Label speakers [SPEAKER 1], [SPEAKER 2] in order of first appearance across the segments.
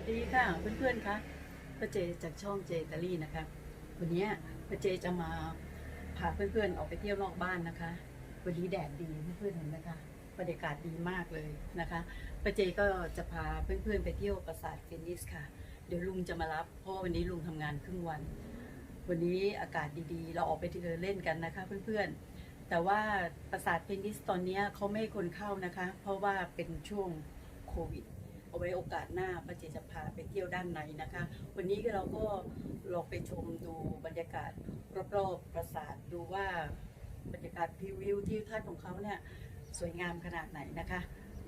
[SPEAKER 1] วัสดีค่ะเพื่อนๆคะป้าเจจากช่องเจตาลี่นะคะ วันนี้ป้าเจจะมาพาเพื่อนๆออกไปเที่ยวนอกบ้านนะคะ วันนี้แดดดีเพื่อนๆเห็นไหมคะบรรยากาศดีมากเลยนะคะป้าเจก็จะพาเพื่อนๆไปเที่ยวปราสาทฟินิสค่ะ เดี๋ยวลุงจะมารับเพราะวันนี้ลุงทำงานครึ่งวัน วันนี้อากาศดีๆ เราออกไปเดินเล่นกันนะคะ เพื่อนๆ แต่ว่าปราสาทฟินิสตอนนี้เขาไม่ให้คนเข้านะคะ เพราะว่าเป็นช่วงโควิด เอาไว้โอกาสหน้าป้าเจจะพาไปเที่ยวด้านในนะคะ วันนี้เราก็ลองไปชมดูบรรยากาศรอบๆปราสาทดูว่าบรรยากาศพิววิวที่ทัศน์ของเขาเนี่ยสวยงามขนาดไหนนะคะ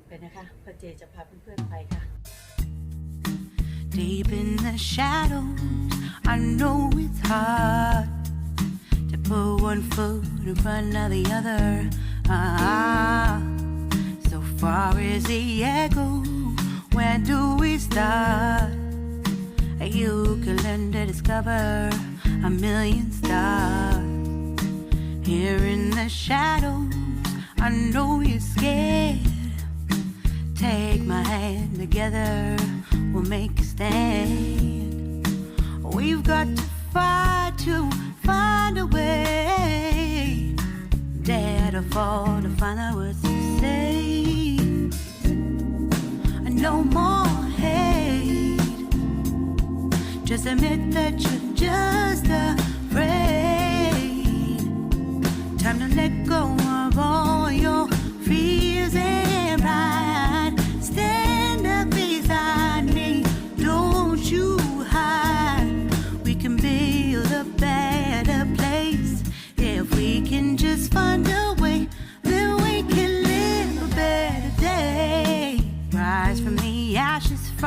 [SPEAKER 1] ไปนะคะป้าเจจะพาเพื่อนๆไปค่ะ
[SPEAKER 2] Deep in the shadows, I know it's hard to put one foot in front of the other. Ah, so far as the echoes where do we start? You can learn to discover a million stars. Here in the shadows, I know you're scared. Take my hand together, we'll make a stand. We've got to fight to find a way. Dare to fall to find out what to say. No more hate. Just admit that you're just afraid. Time to let go of all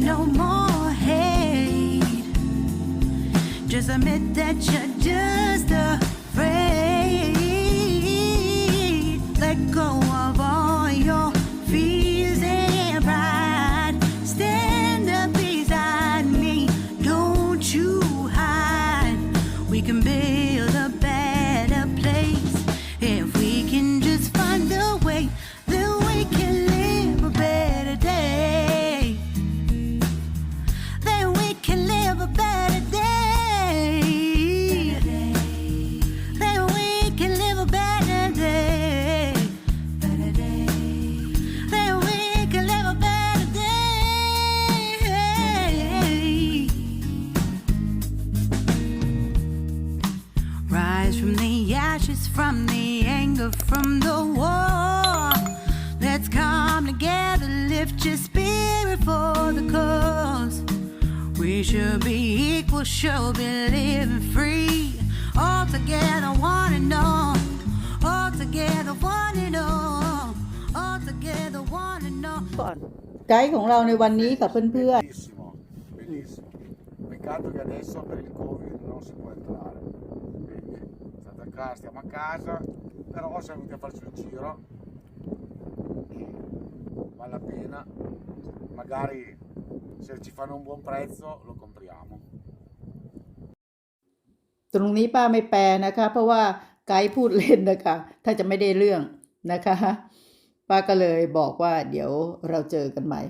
[SPEAKER 2] No more hate. Just admit that you're just afraid. lift your spirit for the cause. We should be equal, should be living free. All together, one and all. All together, one and all. All together, one and all.
[SPEAKER 1] ก่อนไกด์ของเราในวันนี้กับเพื่อน
[SPEAKER 3] Benissimo, benissimo. Peccato che adesso per il Covid non si può entrare. Quindi state a casa, stiamo a casa, però siamo venuti a farci un giro. Vale la pena. Magari se ci fanno un buon prezzo lo compriamo.
[SPEAKER 1] ตรงนี้ป้าไม่แปลนะคะ เพราะว่าไกด์พูดเล่นนะคะ ถ้าจะไม่ได้เรื่องนะคะ ป้าก็เลยบอกว่าเดี๋ยวเราเจอกันใหม่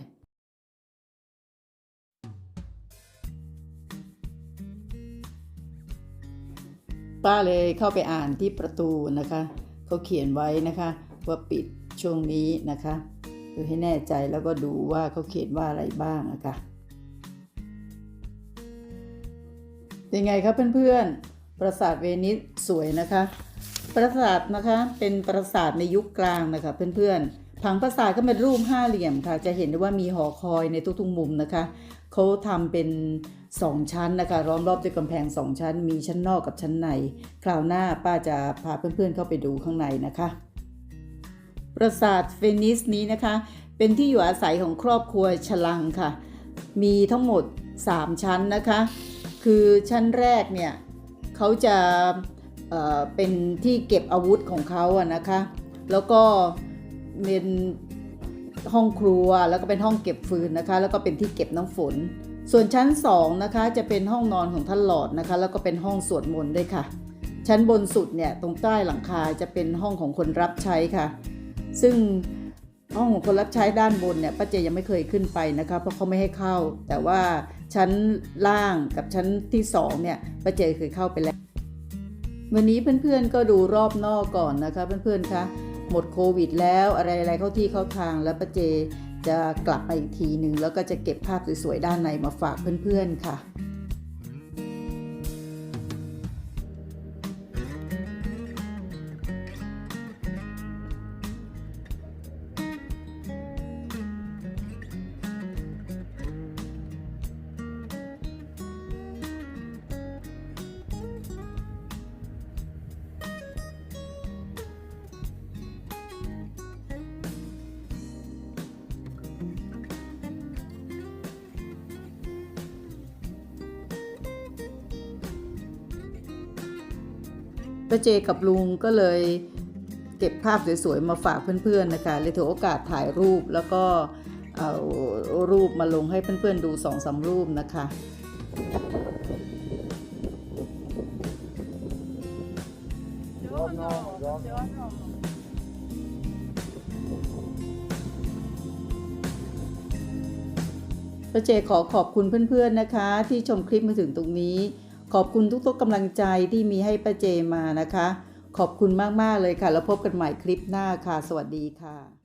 [SPEAKER 1] ป้าเลยเข้าไปอ่านที่ประตูนะคะ เขาเขียนไว้นะคะ ว่าปิดช่วงนี้นะคะ ดูให้แน่ใจแล้วก็ดูว่าเขาเขียนว่าอะไรบ้างอะค่ะเป็นไงครับเพื่อนๆ ปราสาทเวนิสสวยนะคะ ปราสาทนะคะเป็นปราสาทในยุคกลางนะคะเพื่อนๆ ผังปราสาทก็เป็นรูปห้าเหลี่ยมค่ะ จะเห็นได้ว่ามีหอคอยในทุกๆมุมนะคะ เขาทำเป็นสองชั้นนะคะล้อมรอบด้วยกำแพงสองชั้น มีชั้นนอกกับชั้นใน คราวหน้าป้าจะพาเพื่อนๆเข้าไปดูข้างในนะคะ ปราสาทเฟนิสนี้นะคะ เป็นที่อยู่อาศัยของครอบครัวชลังค่ะ มีทั้งหมด 3 ชั้นนะคะ คือชั้นแรกเนี่ยเขาจะเเป็นที่เก็บอาวุธของเขาอะนะคะ แล้วก็เป็นห้องครัวแล้วก็เป็นห้องเก็บฟืนนะคะ แล้วก็เป็นที่เก็บน้ำฝน ส่วนชั้น2นะคะจะเป็นห้องนอนของท่านหลอดนะคะ แล้วก็เป็นห้องสวดมนต์ด้วยค่ะ ชั้นบนสุดเนี่ยตรงใต้หลังคาจะเป็นห้องของคนรับใช้ค่ะ ซึ่งห้องของคนรับใช้ด้านบนเนี่ยป้าเจยังไม่เคยขึ้นไปนะคะเพราะเขาไม่ให้เข้า แต่ว่าชั้นล่างกับชั้นที่สองเนี่ยป้าเจเคยเข้าไปแล้ว วันนี้เพื่อนๆก็ดูรอบนอกก่อนนะคะเพื่อนๆคะหมดโควิดแล้วอะไรๆเข้าที่เข้าทางแล้วป้าเจจะกลับมาอีกทีหนึ่งแล้วก็จะเก็บภาพสวยๆด้านในมาฝากเพื่อนๆค่ะ ป้าเจกับลุงก็เลยเก็บภาพสวยๆมาฝากเพื่อนๆนะคะเลยถือโอกาสถ่ายรูปแล้วก็เอารูปมาลงให้เพื่อนๆดูสองสามรูปนะคะป้าเจขอขอบคุณเพื่อนๆนะคะ ที่ชมคลิปมาถึงตรงนี้ ขอบคุณทุกๆกำลังใจที่มีให้ป้าเจมานะคะ ขอบคุณมากๆเลยค่ะ แล้วพบกันใหม่คลิปหน้าค่ะ สวัสดีค่ะ